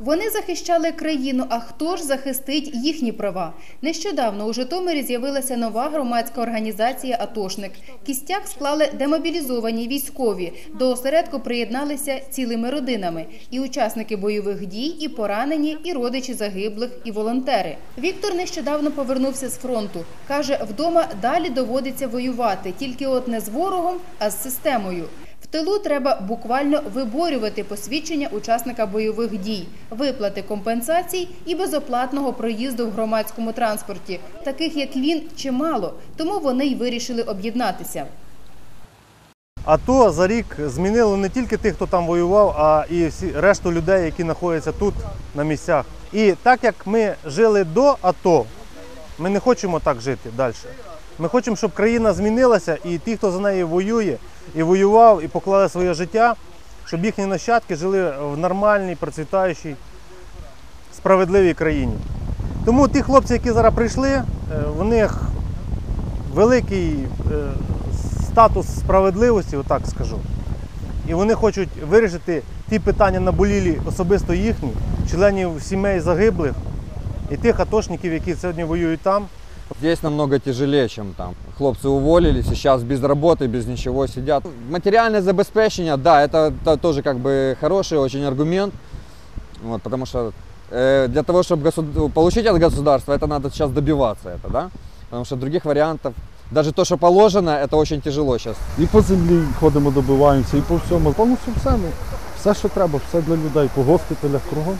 Вони захищали країну, а хто ж захистить їхні права? Нещодавно у Житомирі з'явилася нова громадська організація «Атошник». Кістяк склали демобілізовані військові. До осередку приєдналися цілими родинами. І учасники бойових дій, і поранені, і родичі загиблих, і волонтери. Віктор нещодавно повернувся з фронту. Каже, вдома далі доводиться воювати, тільки от не з ворогом, а з системою. В тилу треба буквально виборювати посвідчення учасника бойових дій, виплати компенсацій і безоплатного проїзду в громадському транспорті. Таких як він чимало, тому вони й вирішили об'єднатися. АТО за рік змінило не тільки тих, хто там воював, а і всі решту людей, які знаходяться тут на місцях. І так як ми жили до АТО, ми не хочемо так жити далі. Ми хочемо, щоб країна змінилася, і ті, хто за неї воює, і воював, і поклали своє життя, щоб їхні нащадки жили в нормальній, процвітаючій, справедливій країні. Тому ті хлопці, які зараз прийшли, е, в них великий е, статус справедливості, отак скажу. І вони хочуть вирішити ті питання наболілі особисто їхні, членів сімей загиблих і тих атошників, які сьогодні воюють там. Здесь намного тяжелее, чем там. Хлопцы уволились, и сейчас без работы, без ничего сидят. Материальное забеспечение, да, это, это тоже как бы хороший очень аргумент, вот, потому что э, для того, чтобы получить от государства, это надо сейчас добиваться, это, да? потому что других вариантов, даже то, что положено, это очень тяжело сейчас. І по землі ходимо, добиваємося, і по всьому. Повністю все, ну, все, що треба, все для людей, по госпіталях, кругом.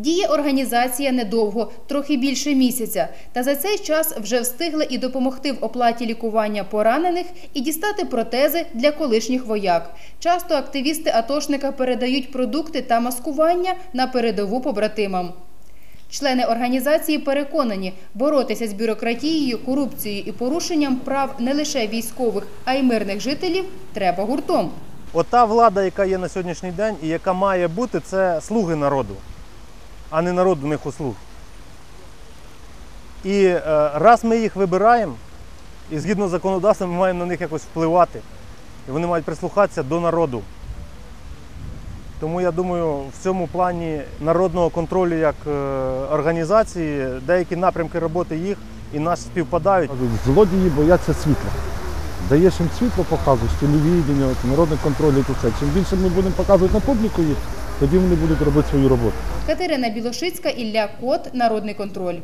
Діє організація недовго, трохи більше місяця. Та за цей час вже встигли і допомогти в оплаті лікування поранених, і дістати протези для колишніх вояк. Часто активісти атошника передають продукти та маскування на передову побратимам. Члени організації переконані, боротися з бюрократією, корупцією і порушенням прав не лише військових, а й мирних жителів треба гуртом. Ота влада, яка є на сьогоднішній день і яка має бути, це слуги народу, а не народ до них услуг. І е, раз ми їх вибираємо, і згідно з законодавством ми маємо на них якось впливати. І вони мають прислухатися до народу. Тому я думаю, в цьому плані народного контролю як е, організації деякі напрямки роботи їх і нас співпадають. Злодії бояться світла. Даєш їм світло, показуєш, телевідення, народний контроль і все. Чим більше ми будемо показувати на публіку їх, тоді вони будуть робити свою роботу. Катерина Білошицька, Ілля Кот, Народний контроль.